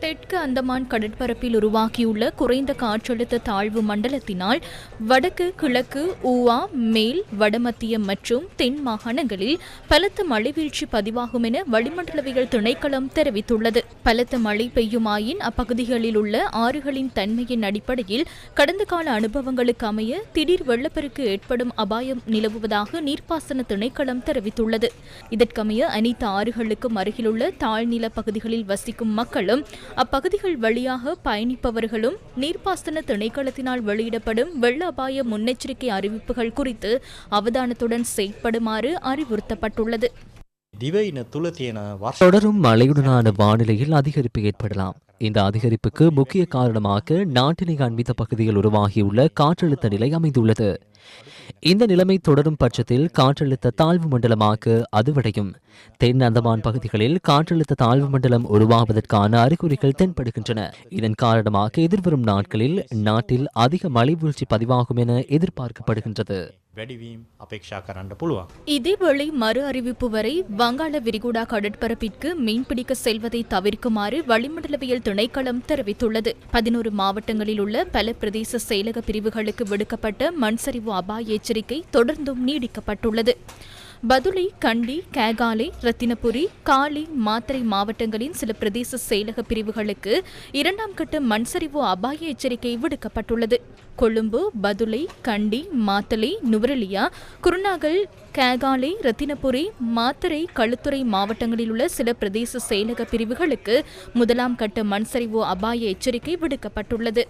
தெற்கு அந்தமான் கடற்பரப்பில் உருவாகியுள்ள குறைந்த காற்றழுத்த தாழ்வு மண்டலத்தினால் வடக்கு கிழக்கு ஊவா மேல் வடமத்திய மற்றும் தென் மாகாணங்களில் பலத்த மழை வீழ்ச்சி பதிவாகும் என வளிமண்டலவியல் திணைக்களம் தெரிவித்துள்ளது. பலத்த மழை பெய்யுமாயின் அப்பகுதிகளில் உள்ள ஆறுகளின் தன்மையின் அடிப்படையில் கடந்த கால அனுபவங்களுக்கு அமைய திடீர் வெள்ளப்பெருக்கு ஏற்படும் அபாயம் நிலவுவதாக நீர்ப்பாசன திணைக்களம் தெரிவித்துள்ளது. இதற்கமைய அனைத்து ஆறுகளுக்கும் அருகிலுள்ள தாழ்நில பகுதிகளில் வசிக்கும் மக்களும் அப்பகுதிகள் வழியாக பயணிப்பவர்களும் நீர்ப்பாசன திணைக்களத்தினால் வெளியிடப்படும் வெள்ள அபாய முன்னெச்சரிக்கை அறிவிப்புகள் குறித்து அவதானத்துடன் செயற்படுமாறு அறிவுறுத்தப்பட்டுள்ளது. தொடரும் மழையுடனான வானிலையில் அதிகரிப்பு ஏற்படலாம். இந்த அதிகரிப்புக்கு முக்கிய காரணமாக நாட்டினை அண்மித்த பகுதியில் உருவாகியுள்ள காற்றழுத்த நிலை அமைந்துள்ளது. இந்த நிலைமை தொடரும் பட்சத்தில் காற்றழுத்த தாழ்வு மண்டலமாக அதுவடையும். தென் அந்தமான் பகுதிகளில் காற்றழுத்த தாழ்வு மண்டலம் உருவாவதற்கான அறிகுறிகள் தென்படுகின்றன. இதன் காரணமாக எதிர்வரும் நாட்களில் நாட்டில் அதிக மழை வீழ்ச்சி பதிவாகும் என எதிர்பார்க்கப்படுகின்றது. වැඩිවීම් අපේක්ෂා කරන්න පුළුවන්. இதேவேளை மறு அறிவிப்பு வரை வங்காள விரிகுடா கடற்பரப்பிற்கு மீன்பிடிக்க செல்வதை தவிர்க்குமாறு வளிமண்டலவியல் திணைக்களம் தெரிவித்துள்ளது பதினோரு மாவட்டங்களில் உள்ள பல பிரதேச செயலக பிரிவுகளுக்கு விடுக்கப்பட்ட மண்சரிவு அபாய எச்சரிக்கை தொடர்ந்தும் நீடிக்கப்பட்டுள்ளது பதுளை கண்டி கேகாலை ரத்தினபுரி காலி மாத்தறை மாவட்டங்களின் சில பிரதேச செயலக பிரிவுகளுக்கு இரண்டாம் கட்ட மண்சரிவு அபாய எச்சரிக்கை விடுக்கப்பட்டுள்ளது கொழும்பு பதுளை கண்டி மாத்தளை நுவரெலியா குருநாகல் கேகாலை ரத்தினபுரி மாத்தரை களுத்துறை மாவட்டங்களில் உள்ள சில பிரதேச செயலக பிரிவுகளுக்கு முதலாம் கட்ட மண்சரிவு அபாய எச்சரிக்கை விடுக்கப்பட்டுள்ளது.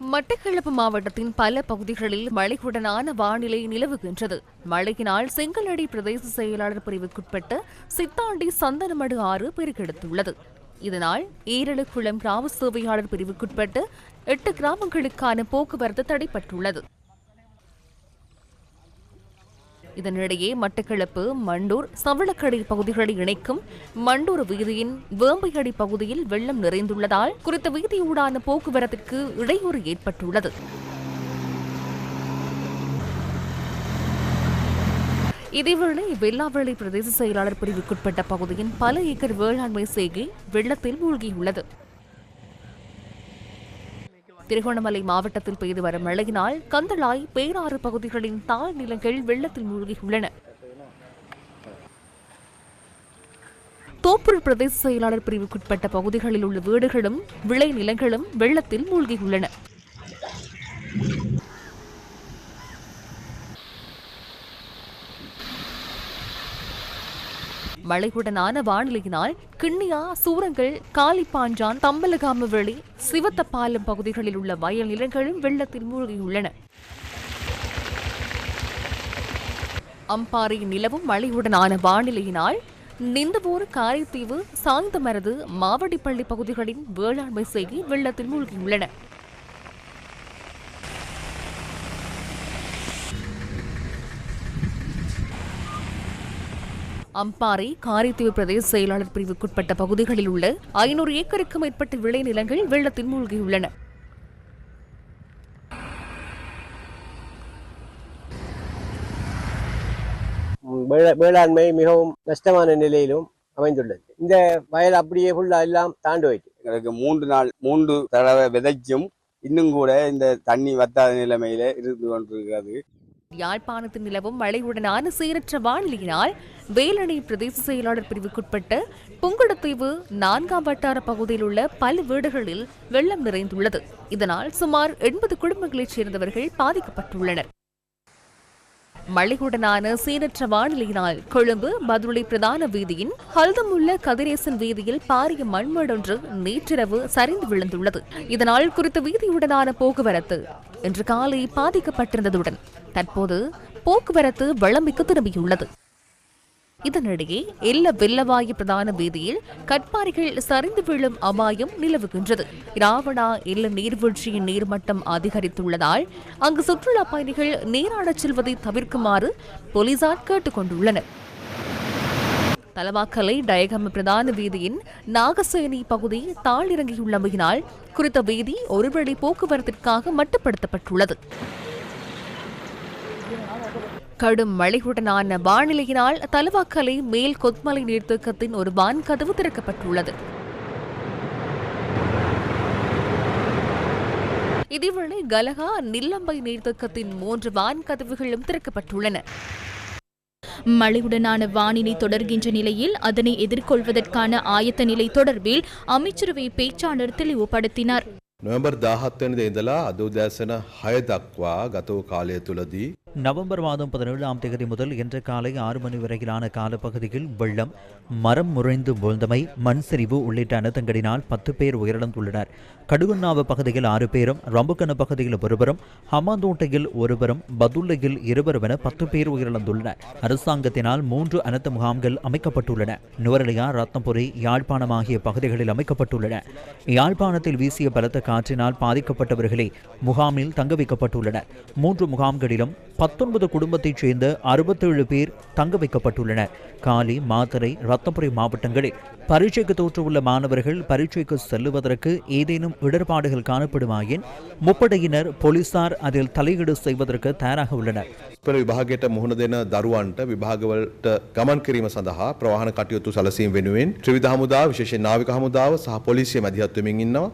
மட்டக்களப்பு மாவட்டத்தின் பல பகுதிகளில் மழையுடனான வானிலை நிலவுகின்றது. மழையினால் செங்கலடி பிரதேச செயலாளர் பிரிவுக்குட்பட்ட சித்தாண்டி சந்தனமடு ஆறு பெருக்கெடுத்துள்ளது. இதனால் ஈரலுக்குளம் கிராம சேவையாளர் பிரிவுக்குட்பட்டு எட்டு கிராமங்களுக்கான போக்குவரத்து தடைப்பட்டுள்ளது இதனிடையே மட்டக்களப்பு மண்டூர் சவளக்கடை பகுதிகளை இணைக்கும் மண்டூர் வீதியின் வேம்பையடி பகுதியில் வெள்ளம் நிறைந்துள்ளதால் குறித்த வீதியூடான போக்குவரத்திற்கு இடையூறு ஏற்பட்டுள்ளது. இதேவேளை வெள்ளாவளி பிரதேச செயலாளர் பிரிவுக்குட்பட்ட பகுதியின் பல ஏக்கர் வேளாண்மை செய்கை வெள்ளத்தில் மூழ்கியுள்ளது. திருகோணமலை மாவட்டத்தில் பெய்து வரும் மழையினால் கந்தளாய் பேராறு பகுதிகளின் தாழ் நிலங்கள் வெள்ளத்தில் மூழ்கியுள்ளன. தோப்பூர் பிரதேச செயலாளர் பிரிவுக்குட்பட்ட பகுதிகளில் உள்ள வீடுகளும் விளை நிலங்களும் வெள்ளத்தில் மூழ்கியுள்ளன. மழையுடனான வானிலையினால் கிண்ணியா சூரங்கள் காலிப்பாஞ்சான் தம்பலகாமவெளி சிவத்தப்பாலம் பகுதிகளில் உள்ள வயல் நிலங்களும் வெள்ளத்தில் மூழ்கியுள்ளன. அம்பாறை நிலவும் மழையுடனான வானிலையினால் நிந்தவூர் காரைத்தீவு சாய்ந்தமரது மாவடிப்பள்ளி பகுதிகளின் வேளாண்மை செய்தி வெள்ளத்தில் மூழ்கியுள்ளன. அம்பாறை காரைத்தீவு பிரதேச செயலாளர் பிரிவுக்குட்பட்ட பகுதிகளில் உள்ள ஐநூறு ஏக்கருக்கு மேற்பட்ட விளைநிலங்கள் வெள்ளத்தில் மூழ்கியுள்ளன. வேளா- வேளாண்மை மிகவும் நஷ்டமான நிலையிலும் அமைந்துள்ளது. இந்த வயல் அப்படியே ஃபுல்லா எல்லாம் தாண்டு போயிட்டு. எங்களுக்கு மூன்று நாள் மூன்று தடவை விதைச்சும் இன்னும் கூட இந்த தண்ணி வத்தாத நிலைமையில இருந்து கொண்டிருக்கிறது. யாழ்ப்பாணத்தில் நிலவும் மழையுடனான சீரற்ற வானிலையினால் வேலணை பிரதேச செயலாளர் பிரிவுக்குட்பட்ட புங்குடத்தீவு நான்காம் வட்டார பகுதியில் உள்ள பல வீடுகளில் வெள்ளம் நிறைந்துள்ளது. இதனால் சுமார் எண்பது குடும்பங்களைச் சேர்ந்தவர்கள் பாதிக்கப்பட்டுள்ளனர். மழையுடனான சீரற்ற வானிலையினால் கொழும்பு பதுளை பிரதான வீதியின் ஹல்தமுள்ள கதிரேசன் வீதியில் பாரிய மண்மடொன்று நேற்றிரவு சரிந்து விழுந்துள்ளது. இதனால் குறித்த வீதியுடனான போக்குவரத்து இன்று காலை பாதிக்கப்பட்டிருந்ததுடன் தற்போது போக்குவரத்து வளமிக்கு திரும்பியுள்ளது. இதனிடையே எல்ல வெள்ளவாயு பிரதான வீதியில் கட்பாரிகள் சரிந்து விழும் அபாயம் நிலவுகின்றது. ராவணா எல்ல நீர்வீழ்ச்சியின் நீர்மட்டம் அதிகரித்துள்ளதால் அங்கு சுற்றுலா பயணிகள் நீராடச் செல்வதை தவிர்க்குமாறு போலீசார் கேட்டுக் கொண்டுள்ளனர் தலவாக்கலை டயகம பிரதான வீதியின் நாகசேனி பகுதி தாழிறங்கியுள்ளமையினால் குறித்த வீதி ஒருவழி போக்குவரத்திற்காக மட்டுப்படுத்தப்பட்டுள்ளது. கடும் மழையுடனான வானிலையினால் தலவாக்கலை மேல் கொத்மலை நீர்த்தேக்கத்தின் ஒரு வான்கதவு திறக்கப்பட்டுள்ளது. இதேவேளை கலகா நில்லம்பை நீர்த்தேக்கத்தின் மூன்று வான்கதவுகளும் திறக்கப்பட்டுள்ளன. மழையுடனான வானிலை தொடர்கின்ற நிலையில் அதனை எதிர்கொள்வதற்கான ஆயத்த நிலை தொடர்பில் அமைச்சரவை பேச்சாளர் தெளிவுபடுத்தினார். ನವೆಂಬರ್ ದಾ ಹತ್ತನೇ ಇಂದಲ ಅದು ದಾಸನ ಹಯದಕ್ವ ಗತವು நவம்பர் மாதம் பதினேழாம் தேதி முதல் இன்று காலை ஆறு மணி வரையிலான காலப்பகுதியில் வெள்ளம் மரம் முறைந்து வீழ்ந்தமை மண் சரிவு உள்ளிட்ட அனர்த்தங்களினால் பத்து பேர் உயிரிழந்துள்ளனர். கடுகுண்ணாவ பகுதியில் ஆறு பேரும் ரம்புக்கன பகுதியில் ஒருவரும் ஹமாந்தோட்டையில் ஒருவரும் பதுல்லையில் இருவரும் என பத்து பேர் உயிரிழந்துள்ளனர். அரசாங்கத்தினால் மூன்று அனர்த்த முகாம்கள் அமைக்கப்பட்டுள்ளன. நுவரலியா ரத்னபுரி யாழ்ப்பாணம் ஆகிய பகுதிகளில் அமைக்கப்பட்டுள்ளன. யாழ்ப்பாணத்தில் வீசிய பலத்த காற்றினால் பாதிக்கப்பட்டவர்களே முகாமில் தங்க வைக்கப்பட்டுள்ளனர். மூன்று முகாம்களிலும் பத்தொன்பது குடும்பத்தைச் சேர்ந்த அறுபத்தேழு பேர் தங்க வைக்கப்பட்டுள்ளனர் காலி மாத்தறை ரத்னபுரி மாவட்டங்களில் பரீட்சைக்கு தோற்றவுள்ள மாணவர்கள் பரீட்சைக்கு செல்லுவதற்கு ஏதேனும் இடர்பாடுகள் காணப்படுமாயின் முப்படையினர் போலீசார் அதில் தலையீடு செய்வதற்கு தயாராக உள்ளனர் පෙර විභාගයට මුහුණ දෙන දරුවන්ට විභාගවලට ගමන් කිරීම සඳහා ප්‍රවාහන කටයුතු සලසීම වෙනුවෙන් ත්‍රිවිධ හමුදාව විශේෂයෙන් නාවික හමුදාව සහ පොලිසිය මැදිහත් වෙමින් ඉන්නවා.